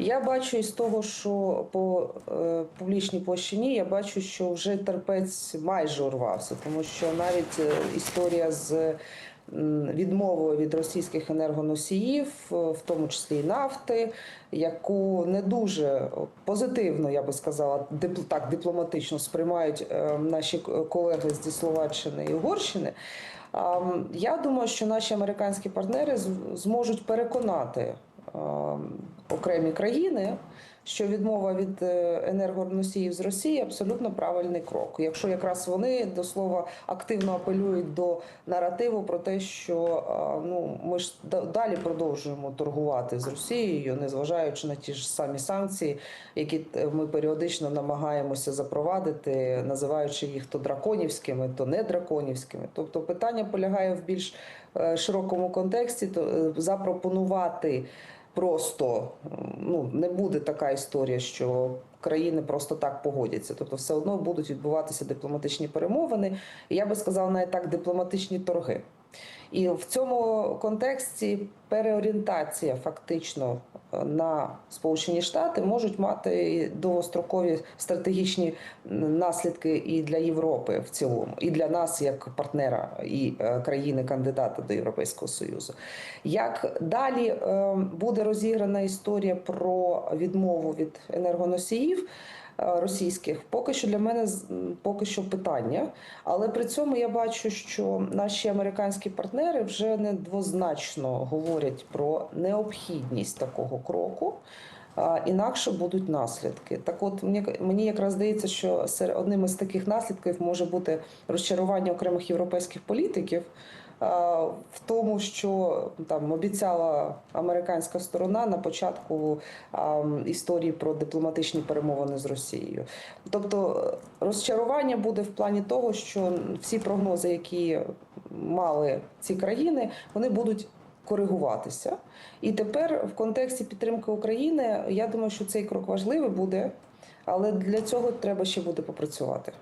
Я бачу із того, що по е, публічній площині я бачу, що вже терпець майже урвався, тому що навіть е, історія з відмовою від російських енергоносіїв, е, в тому числі і нафти, яку не дуже позитивно, я би сказала, дип- так дипломатично сприймають е, наші колеги зі Словаччини і Угорщини. М, Я думаю, що наші американські партнери зможуть переконати окремі країни, що відмова від е, енергоносіїв з Росії абсолютно правильний крок. Якщо якраз вони до слова активно апелюють до наративу про те, що ну ми ж да- далі продовжуємо торгувати з Росією, незважаючи на ті ж самі санкції, які е, ми періодично намагаємося запровадити, називаючи їх то драконівськими, то не драконівськими. Тобто питання полягає в більш е, широкому контексті, то запропонувати просто ну не буде така історія, що країни просто так погодяться. Тобто, все одно будуть відбуватися дипломатичні перемовини. І я би сказала, навіть так дипломатичні торги. І в цьому контексті переорієнтація фактично е, на Сполучені Штати можуть мати довгострокові стратегічні наслідки і для Європи в цілому, і для нас як партнера і е, країни-кандидата до Європейського Союзу. Як далі е, буде розіграна історія про відмову від енергоносіїв? Е, Російських поки що для мене поки що питання, але при цьому я бачу, що наші американські партнери вже недвозначно говорять про необхідність такого кроку. Інакше будуть наслідки. Так, от мені якраз здається, що серед одним із таких наслідків може бути розчарування окремих європейських політиків в тому, що там обіцяла американська сторона на початку історії про дипломатичні перемовини з Росією. Тобто е, розчарування буде в плані того, що всі прогнози, які мали ці країни, вони будуть коригуватися. І тепер в контексті підтримки України я думаю, що цей крок важливий буде, але для цього треба ще буде попрацювати.